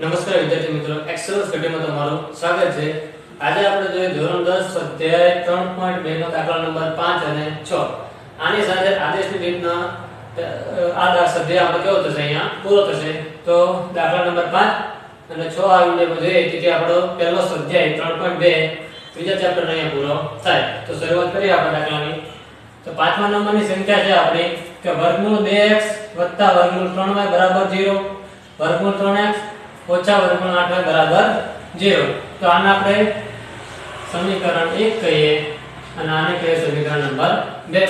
નમસ્કાર વિદ્યાર્થી મિત્રો એક્સેલ સ્ટડીમાં તમારું સ્વાગત છે. આજે આપણે જોઈએ ધોરણ 10 અધ્યાય 3.2 નો દાખલા નંબર 5 અને 6 આની સાથે આદેશની રીતના આ દાખલા અધ્યાય આપણે કેવો થશે અહીંયા? પૂરો થશે. તો દાખલા નંબર 5 અને 6 આવીને જોઈએ કે આપણો પહેલો સ્વાધ્યાય 3.2 ત્રીજા ચેપ્ટરનો અહીંયા પૂરો થાય. તો શરૂઆત કરીએ આપણે દાખલાની. તો પાંચમા નંબરની સંખ્યા છે આપણી, કે વર્ગમૂળ 2x વત્તા વર્ગમૂળ 3y બરાબર 0 વર્ગમૂળ 3x ઓછા વર્ગમૂળ આઠ બરાબર ઝીરો તો આને આપણે સમીકરણ એક કહીએ અને આને કહીએ સમીકરણ નંબર બે.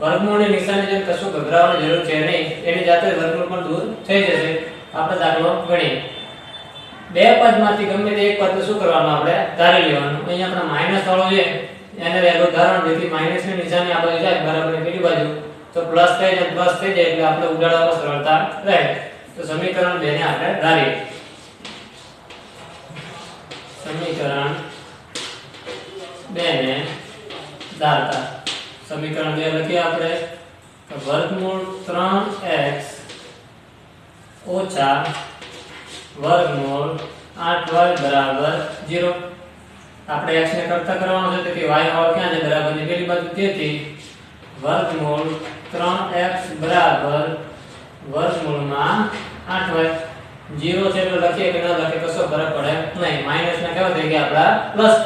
વર્ગમૂળની નિશાની જેમ કશું ગભરાવાની જરૂર છે નહીં. એની જાતે વર્ગમૂળ પણ દૂર થઈ જશે. આપણે દાખલો ગણીએ. બે પદમાંથી ગમે તે એક પદ શું કરવાનું આપણે ધારી લેવાનું. અહીંયા આપણે માઇનસ વાળો છે. એને રહેલું ધારણ જેથી માઇનસની નિશાની આપણે જાય, બરાબર કેટલી બાજુ. તો પ્લસ થઈ જાય, પ્લસ થઈ જાય એટલે આપણે ઉડાડવામાં સરળતા રહે. તો સમીકરણ 2 ને આપણે ધારીએ. સમીકરણ 2 ને ધારતા. સમીકરણ 2 લખીએ આપણે કે વર્ગમૂળ 3x ઓછા વર્ગમૂળ 8y બરાબર 0 આપણે x ને કરતા કરવાનો છે, તેથી y વાળો ક્યાં છે? બરાબરની પેલી બાજુ. તેથી વર્ગમૂળ 3x બરાબર વર્ગમૂળમાં 8y 0 છે એટલે લખીએ કે ન લખીએ કશો ફરક પડે? નહીં માઇનસ ને કેવો થઈ ગયા આપડા પ્લસ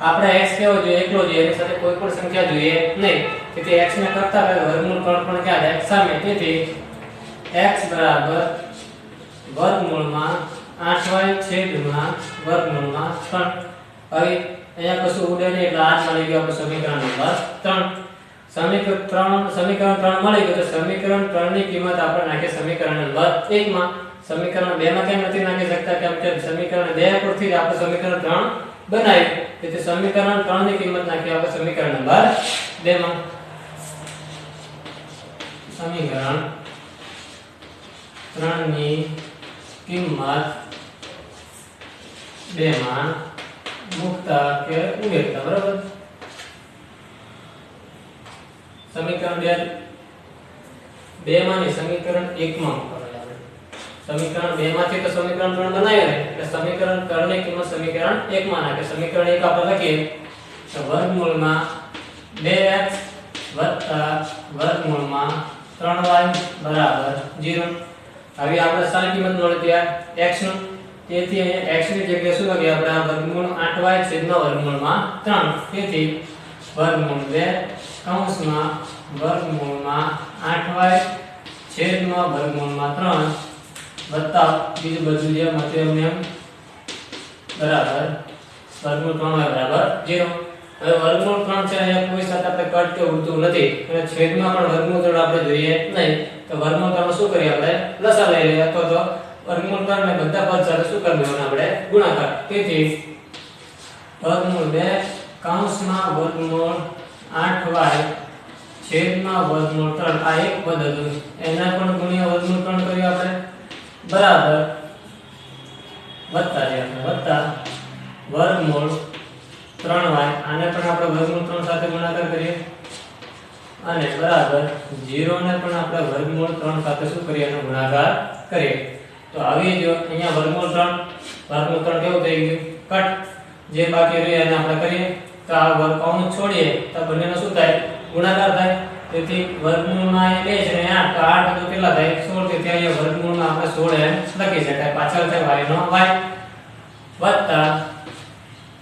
આપણે x કેવો જોઈએ? એકલો જોઈએ. એની સાથે કોઈ પણ સંખ્યા જોઈએ નહીં. તેથી x ને કરતા પહેલા વર્ગમૂળ પણ પણ ક્યાં છે સામે. તેથી x બરાબર વર્ગમૂળમાં 8y છેદમાં વર્ગમૂળમાં 3 હવે અહીંયા કશું ઉડે નહીં એટલે આ મળી ગયો સમીકરણ નંબર 3 સમીકરણ 3 સમીકરણ 3 મળી ગયું તો સમીકરણ 3 ની કિંમત આપણે નાખે સમીકરણ નંબર 1 માં સમીકરણ 2 માં કેમ નથી નાખી શકતા? કેમ કે સમીકરણ 2 પરથી જ આપણે સમીકરણ 3 બનાવ્યું તેથી સમીકરણ 3 ની કિંમત નાખી આપણે સમીકરણ નંબર 2 માં સમીકરણ 3 ની કિંમત 2 માં મુક્તા કે ઉમેરતા, બરાબર? સમીકરણ બે બે માંની સમીકરણ એક માં મૂકવાનું આપણે સમીકરણ બે માંથી તો સમીકરણ ત્રણ બનાવ્યું ને, એટલે સમીકરણ ત્રણની કિંમત સમીકરણ એક માં નાખે. સમીકરણ એક આપણે લખીએ. તો વર્ગમૂળમાં 2x વત્તા વર્ગમૂળમાં 3y બરાબર 0 હવે આપણે શાની કિંમત મળી ત્યાં x નું. તેથી અહીંયા x ની જગ્યાએ શું લખીએ આપણે? આ વર્ગમૂળ 8y છેદમાં વર્ગમૂળમાં 3 તેથી વર્ગમૂળ 2 કૌંસમાં વર્ગમૂળમાં 8y છેદમાં વર્ગમૂળમાં ત્રણ. વત્તા બીજું બધું જે મતલબ એમ. બરાબર. વર્ગમૂળ 3y બરાબર. 0 હવે વર્ગમૂળ ત્રણ છે અહીંયા કોઈ સાથે આપણે કટ કે ઉડતું નથી. અને છેદમાં પણ વર્ગમૂળ ત્રણ આપણે જોઈએ નહીં. તો વર્ગમૂળ ત્રણ શું કરીએ આપણે? લસા લઈ લઈએ. અથવા તો વર્ગમૂળ ત્રણ ને બધા પદ સાથે શું કરી દેવાનું આપણે? ગુણાકાર. તેથી, વર્ગમૂળ બે કૌંસમાં વર્ગમૂળ 8y છેદમાં વર્ગમૂળ 3 આ એક પદ હતું. એના પણ ગુણ્યા વર્ગમૂળ 3 કર્યું આપણે. બરાબર. વત્તા જે આપણે. વત્તા વર્ગમૂળ 3y આને પણ આપણે વર્ગમૂળ 3 સાથે ગુણાકાર કરીએ. અને બરાબર 0 ને પણ આપણે વર્ગમૂળ 3 સાથે શું કરીએ? એનો ગુણાકાર કરીએ. તો આવી જો અહીંયા વર્ગમૂળ 3 વર્ગમૂળ 3 કેવું થઈ ગયું? કટ. જે બાકી રહ્યું એને આપણે કરીએ. તો આ વર્ગ કૌંસ છોડીએ? તો બંનેનો શું થાય? ગુણાકાર થાય. તેથી વર્ગમૂળમાં એ 2 છે અને 8 તો 8 તો કેટલા થાય? 16 તેથી અહીંયા વર્ગમૂળમાં આપણે 16 એમ લખી શકાય. પાછળ થાય y નો y. વત્તા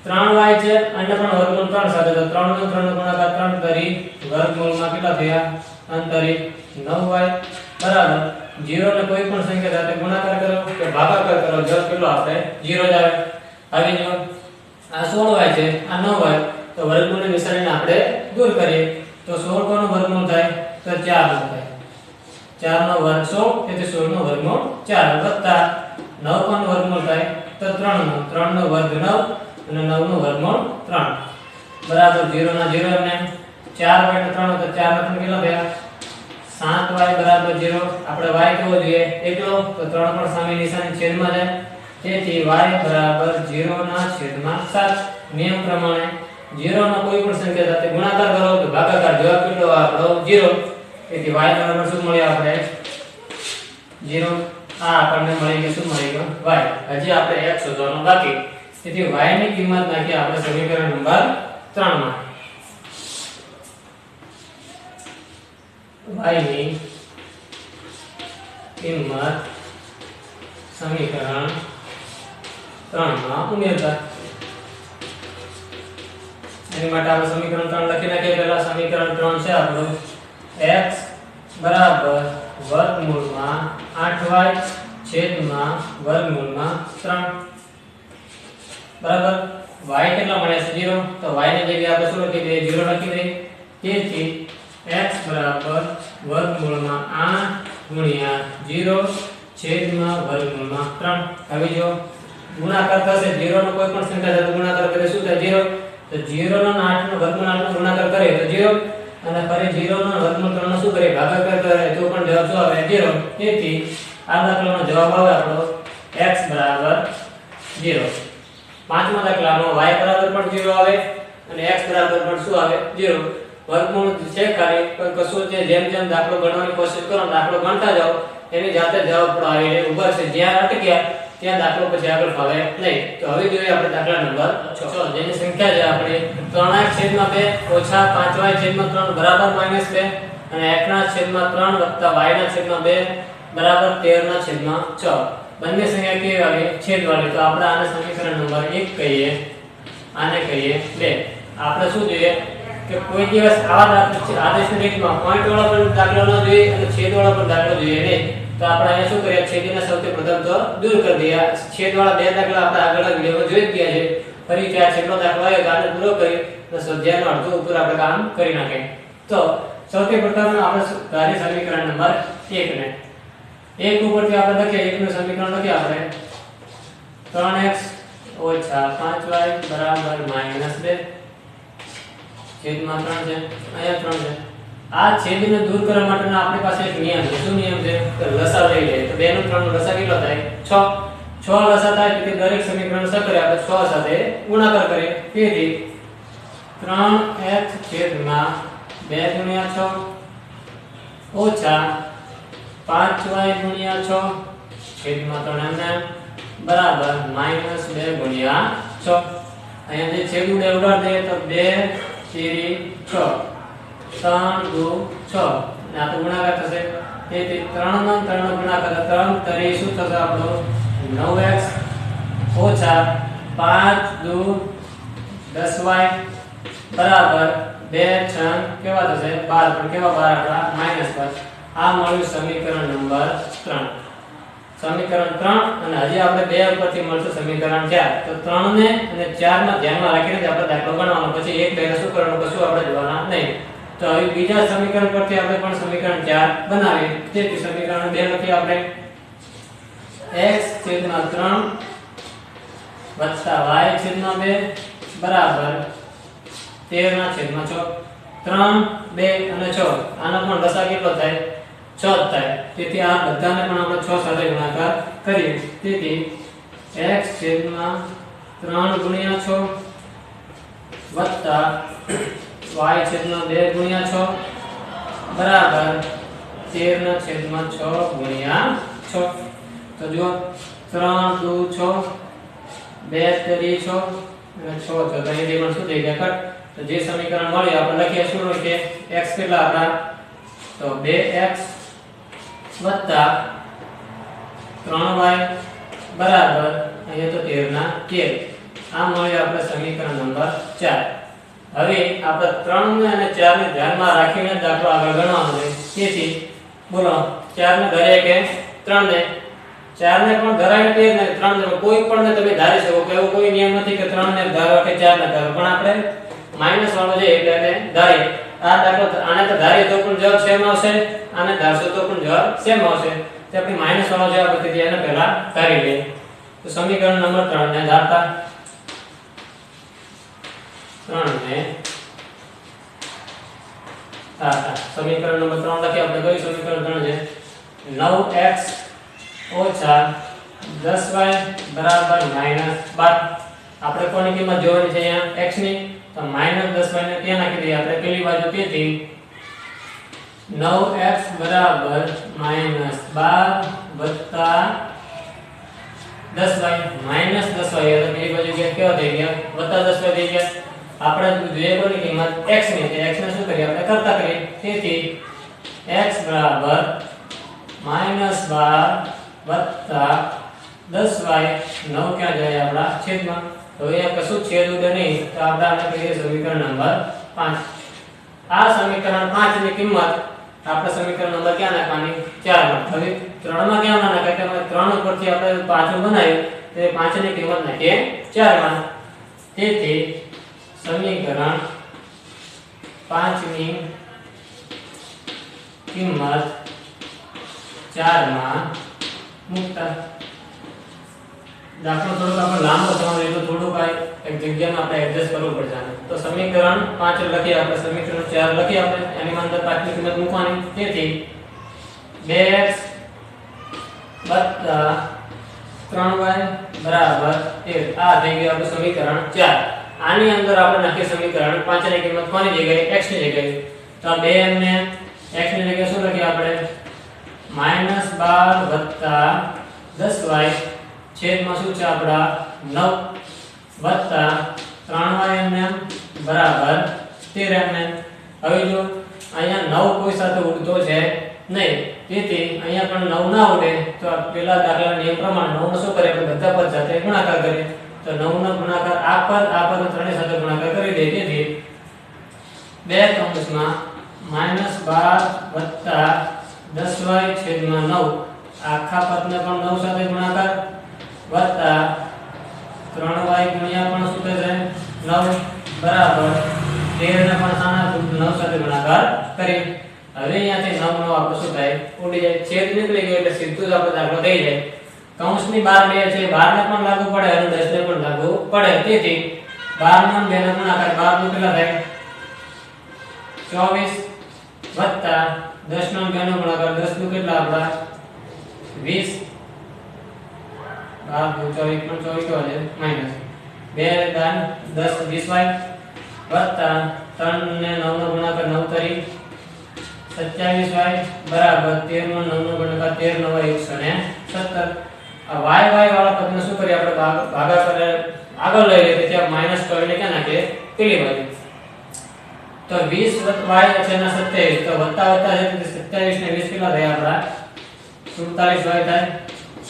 3y છે. અને પણ વર્ગમૂળ 3 સાથે. તો 3 નો 3 નો ગુણાકાર 3 કરી વર્ગમૂળમાં કેટલા થયા? અંતરી 9y બરાબર. 0 ને કોઈ પણ સંખ્યા સાથે ગુણાકાર કરો કે ભાગાકાર કરો, જવાબ કેટલો આપણે 0 જ આવે. હવે જો આ 16y છે. આ 9y તો વર્ગમૂળની નિશાનીને આપણે દૂર કરીએ. તો 16 કોનો વર્ગમૂળ થાય? તો 4 થાય. 4 નો વર્ગ 16 એટલે 16 નો વર્ગમૂળ 4 વત્તા 9 કોનો વર્ગમૂળ થાય? તો 3 નો 3 નો વર્ગ 9 અને 9 નો વર્ગમૂળ 3 બરાબર 0 ના 0 ને 4 હોય તો 3 તો 4 ના 3 કેટલા થયા? 7y બરાબર 0 આપણે y કેવો જોઈએ. એકલો, તો 3 પણ સામે નિશાની છેદમાં જાય. તેથી y બરાબર 0 ના છેદમાં 7 નિયમ પ્રમાણે 0 નો કોઈ પણ સંખ્યા સાથે ગુણાકાર કરો તો ભાગાકાર જવાબ કેટલો આપણો 0 તેથી y બરાબર શું મળ્યો આપણે? 0 આ આપણને મળી ગયું, શું મળી ગયું? y. હજી આપણે x શોધવાનું બાકી. તેથી y ની કિંમત નાખી આપણે સમીકરણ નંબર 3 માં y ની કિંમત સમીકરણ 3 માં ઉમેરતા. એની માટે આપણે સમીકરણ 3 લખી નાખીએ. પહેલા સમીકરણ 3 છે આપણું. X બરાબર વર્ગમૂળમાં 8y છેદમાં વર્ગમૂળમાં 3 બરાબર? y કેટલા મળે? છે 0 તો y ની જગ્યાએ આપણે શું લખી દઈએ? 0 લખી દઈએ. તેથી x બરાબર વર્ગમૂળમાં 8 ગુણ્યા 0 છેદમાં વર્ગમૂળમાં 3 હવે જો ગુણાકાર થશે. 0 નો કોઈ પણ સંખ્યા સાથે ગુણાકાર કરે શું થાય? 0 તો 0 નો 8 નો વર્ગમૂળ 8 નો ગુણાકાર કરે તો 0 અને ફરી 0 નો વર્ગમૂળ 3 નો શું કરે ભાગાકાર કરે. તો પણ જવાબ શું આવે? 0 તેથી આ દાખલાનો જવાબ આવે આપણો x બરાબર 0 પાંચમા દાખલામાં y પણ 0 આવે અને x પણ શું આવે? 0 વર્ગમૂળ છે ખાલી, પણ કશું છે જેમ જેમ દાખલો ગણવાની કોશિશ કરો દાખલો ગણતા જાઓ, એની જાતે જવાબ પણ આવીને ઊભા છે જ્યાં અટક્યા ત્યાં દાખલો પછી આગળ ફાવે નહીં. તો હવે જોઈએ આપણે દાખલા નંબર 6 જેની સંખ્યા છે આપણે 3x છેદમાં 2 ઓછા 5y છેદમાં 3 બરાબર -2 અને x ના છેદમાં 3 વત્તા y ના છેદમાં 2 બરાબર 13 ના છેદમાં 6 બંને સંખ્યા કેવી છેદ છેદવાળી તો આપણે આને સમીકરણ નંબર 1 કહીએ. આને કહીએ 2 આપણે શું જોઈએ? કે કોઈ દિવસ આવા આદેશની રીતમાં પોઈન્ટ વાળો પણ દાખલો ન જોઈએ અને છેદ વાળો પણ દાખલો જોઈએ નહીં. તો આપણે અહીંયા શું કરીએ છેદને સૌથી પ્રથમ તો દૂર કરી દઈએ છેદવાળા બે દાખલા આપણે આગળ વિડીયોમાં જોઈ ગયા છે. ફરી ત્યાં છેલ્લો દાખલો આવ્યો તો આને પૂરો કરી તો સ્વાધ્યાયનો અડધો ઉપર આપણે કામ કરી નાખીએ તો સૌથી પ્રથમ આપણે ધારી સમીકરણ નંબર 1 ને. 1 ઉપરથી આપણે લખીએ 1 નું સમીકરણ લખીએ આપણે. 3x 5y બરાબર -2 છેદમાં 3 છે. અહીંયા 3 છે. આ છેદને દૂર કરવા માટેનો આપણી પાસે એક નિયમ છે. શું નિયમ છે? કે લસા લઈ લે. તો 2 નો 3 નો લસા કેટલો થાય? 6 6 લસા થાય એટલે દરેક સમીકરણ શું કરીએ આપણે 6 સાથે ગુણાકાર કરીએ તેથી 3x છેદમાં 2 ગુણ્યા 6 ઓછા 5y ગુણ્યા 6 છેદમાં 3 એમને બરાબર -2 ગુણ્યા 6 અહીંયા જે છેદ ઉડાડ દઈએ તો 2 3 6 ત્રણ દુ, છ. અને આ તો ગુણાકાર થશે. તેથી ત્રણ નો ત્રણ ગુણાકાર ત્રણ તરી શું થશે આપણો? નવ એક્સ ઓછા પાંચ, દુ 10y બરાબર 2 6 કેવા થશે? બાર. પણ કેવા બાર આપણા? માઇનસ પર આ મળ્યું સમીકરણ નંબર ત્રણ. સમીકરણ ત્રણ, અને હજી આપણે બે ઉપરથી મળશે સમીકરણ ચાર. તો ત્રણ ને અને ચારમાં ધ્યાનમાં રાખીને આપણે દાખલો ગણવાનો. પછી એક પહેલા શું કરવાનું? કશું આપણે જોવાના નહીં. તો હવે બીજા સમીકરણ પરથી આપણે પણ સમીકરણ 4 બનાવીએ. તેથી સમીકરણ 2 લખી આપણે. x છેદમાં 3 વત્તા y છેદમાં 2 બરાબર 13 ના છેદમાં 6 3 2 અને 6 આનો પણ લસા કેટલો થાય? 6 થાય. તેથી આ બધાને પણ આપણે 6 સાથે ગુણાકાર કરીએ. તેથી x છેદમાં 3 ગુણ્યા 6 વત્તા y છેદમાં 2 ગુણ્યા 6 બરાબર 13 ના છેદમાં 6 ગુણ્યા 6 તો જો 3 દુ 6 2 તરી 6 અને 6 તો તો અહીં પણ શું થઈ ગયા કટ તો જે સમીકરણ મળ્યું આપણે લખીએ શું લખીએ x કેટલા આપણા તો 2x વત્તા 3y બરાબર અહીંયા તો 13 ના 13 આ મળ્યું આપણે સમીકરણ નંબર 4 હવે આપણે 3 ને અને 4 ને ધ્યાનમાં રાખીને દાખલો આગળ ગણવાનો છે. તેથી, બોલો 4 ને ધરે કે 3 ને 4 ને પણ ધરાય કે ને 3 ને કોઈ પણ ને તમે ધારી શકો કે એવો કોઈ નિયમ નથી કે 3 ને ધારો કે 4 ને ધારો. પણ આપણે માઇનસ વાળો છે એટલે એને ધારીએ. આ દાખલો આને તો ધારીએ તો પણ જવાબ સેમ આવશે, આને ધારશો તો પણ જવાબ સેમ આવશે. તે આપણે માઇનસ વાળો જવાબ હતી એને પહેલા ધારી લઈએ. તો સમીકરણ નંબર 3 ને ધારતા 3 ને ધારતા સમીકરણ નંબર ત્રણ લખી આપણે કયું સમીકરણ ત્રણ છે? 9x ઓછા 10y બરાબર -12 આપણે કોની કિંમત જોવાની છે અહીંયા? x ની? તો -10y ને ત્યાં નાખી દઈએ. આપણે પેલી બાજુ તેથી નવ એક્સ બરાબર માઇનસ બાર વત્તા દસ વાય. માઇનસ દસ વાય. પેલી બાજુ ગયા કેવા થઈ ગયા? વત્તા દસ વાય થઈ ગયા. આપણે વેરિયેબલની કિંમત x ની છે, x ને શું કરીએ? આપણે કરતા કરીએ. તેથી x બરાબર માઇનસ બાર વત્તા દસ વાય નવ ક્યાં જાય આપણા છેદમાં? તો અહીંયા કશું છેદ ઉડે નહીં? તો આપણે આને કહીએ સમીકરણ નંબર પાંચ. આ સમીકરણ 5 ની કિંમત આપણે સમીકરણ નંબર ક્યાં નાખવાની? 4 માં હવે 3 માં ક્યાં ના નાખાય? કે આપણે 3 ઉપરથી આપણે પાછું બનાવ્યું તો 5 ની કિંમત નાખીએ 4 માં તેથી સમીકરણ 5 ની કિંમત 4 માં મૂકતા દાખલો થોડોક આપણે લાંબો થવાનો એટલે થોડુંક આ એક જગ્યામાં આપણે એડજસ્ટ કરવું પડશે આને. તો સમીકરણ 5 લખીએ આપણે સમીકરણ 4 લખીએ આપણે એની અંદર 5 ની કિંમત મૂકવાની તેથી 2x 3y બરાબર 13 આ થઈ ગયું આપણું સમીકરણ 4 આની અંદર આપણે નાખીએ સમીકરણ 5 ની કિંમત કોની જગ્યાએ? x ની જગ્યાએ. તો આ 2m ને x ની જગ્યાએ શું લખીએ આપણે? માઇનસ બાર વત્તા દસ વાય છેદમાં શું છે ત્રણ વાય એમ બરાબર તેર એમ હવે જો અહીંયા નવ કોઈ સાથે ઉડતો છે નહીં, તેથી અહીંયા પણ નવ ના ઉડે, તો પેલા દાખલા નિયમ પ્રમાણે નવ શું કરે? બધા પદ સાથે ગુણાકાર કરીએ. તો 9 નો ગુણાકાર આ પદ આ પદ ત્રણેય સાથે ગુણાકાર કરી દે તેથી બે કૌંસમાં માઇનસ બાર વત્તા દસ વાય છેદમાં નવ. આખા પદને પણ નવ સાથે ગુણાકાર. વત્તા ત્રણ વાય ગુણ્યા પણ શું થશે નવ. બરાબર. 13 ને પણ સાના નવ સાથે ગુણાકાર કરી હવે અહીંયાથી નવ નવ આપણે શું થાય? ઉડી જાય. છેદ નીકળી ગયો એટલે સીધું જ આપણે દાખલો થઈ જાય. કૌંસની બાર બે છે 12 ને પણ લાગુ પડે અને 10 ને પણ લાગુ પડે. તેથી 12 નો બે નો ગુણાકાર 12 નો કેટલા થાય ચોવીસ વત્તા દસ નો બે નો ગુણાકાર દસનું કેટલા વાય વત્તા ત્રણ ને નવ નો ગુણાકાર નવ તરી સત્યાવીસ વાય બરાબર આ વાય વાય વાળા પદને શું કરીએ આપણે? ભાગ- ભાગાકાર આગળ લઈ લઈએ ત્યાં માઇનસ કરીને ક્યાં નાખીએ? પેલી બાજુ. તો 20 વાય છે ના 27 તો વત્તા વત્તા છે, તો 27 ને 20 કેટલા થયા આપણા? 47 y થાય.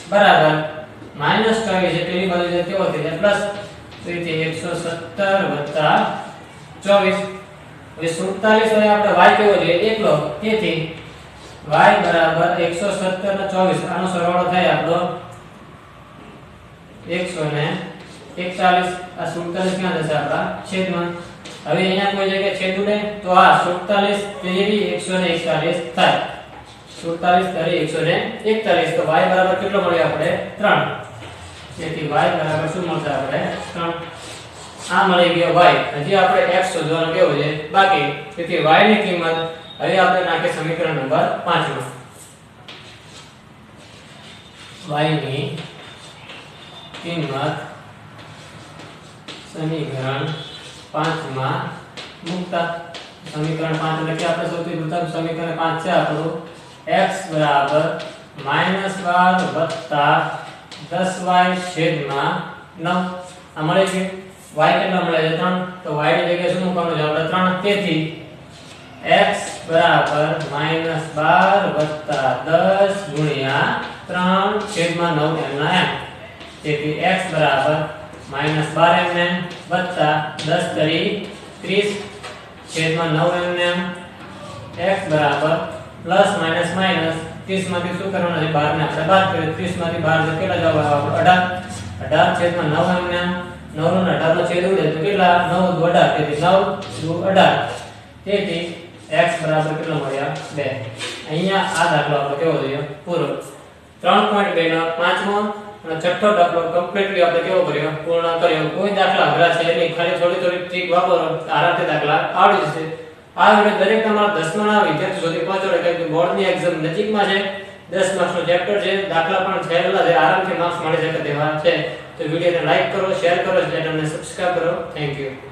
બરાબર. માઇનસ 24 છે, પેલી બાજુ છે કેવો થઈ પ્લસ તો એ 117 વત્તા 24 હવે 47 વાય આપણે વાય કેવો છે? એકલો. તેથી y બરાબર 117 ને 24 આનો સરવાળો થાય આપણો 100 ને 41 આ 47 ક્યાં જશે આપણા છેદમાં હવે અહીંયા કોઈ જગ્યાએ છેદ ઉડે તો આ 47 તેરી 141 થાય 47 તેરી 141 તો y બરાબર કેટલો મળ્યો આપણે 3 તેથી y બરાબર શું મળશે આપણે 3 આ મળી ગયો y. હજી આપણે x શોધવાનો કેવો છે? બાકી, તેથી y ની કિંમત હવે આપણે નાખીએ સમીકરણ નંબર 5 માં y ની કિંમત સમીકરણ 5 માં મૂકતા સમીકરણ 5 એટલે કે આપણે સૌથી પ્રથમ સમીકરણ 5 છે આપણું x બરાબર -12 વત્તા 10y છેદમાં 9 આ મળે છે? y કેટલા મળે છે? 3 તો y ની જગ્યાએ શું મૂકવાનું છે? આપણે 3 તેથી x બરાબર -12 વત્તા 10 ગુણ્યા 3 છેદમાં 9 એમના એમ. તેથી x બરાબર -12 mm વત્તા 10 કરી 30 છેદમાં 9 mm x બરાબર પ્લસ માઇનસ માઇનસ 30 માંથી શું કરવાનું? છે 12 ને આપણે બાદ કરીએ 30 માંથી 12 કેટલા જવાબ આવે? 18 18 છેદમાં 9 mm 9 નો 18 નો છેદ ઉડે તો કેટલા? 9 દુ 18 તેથી 9 દુ 18 તેથી x બરાબર કેટલો મળ્યા? 2 અહીંયા આ દાખલો આપણો કેવો જોઈએ? પૂરો. 3.2 નો પાંચમો અને છઠ્ઠો દાખલો કમ્પ્લીટલી આપણે કેવો કર્યો? પૂર્ણ કર્યો. કોઈ દાખલા અઘરા છે નહીં. ખાલી થોડી થોડી ટ્રીક વાપરો. આરામથી દાખલા આવડી જશે. આ વિડિયો દરેક તમારા દસમાના વિદ્યાર્થી સુધી પહોંચાડો કેમ કે બોર્ડની એક્ઝામ નજીકમાં છે. દસ માર્ક્સનો ચેપ્ટર છે. દાખલા પણ થયેલા છે. આરામથી માર્ક્સ મળી શકે તેવા છે. તો વિડીયોને લાઈક કરો શેર કરો ચેનલને સબસ્ક્રાઇબ કરો. Thank you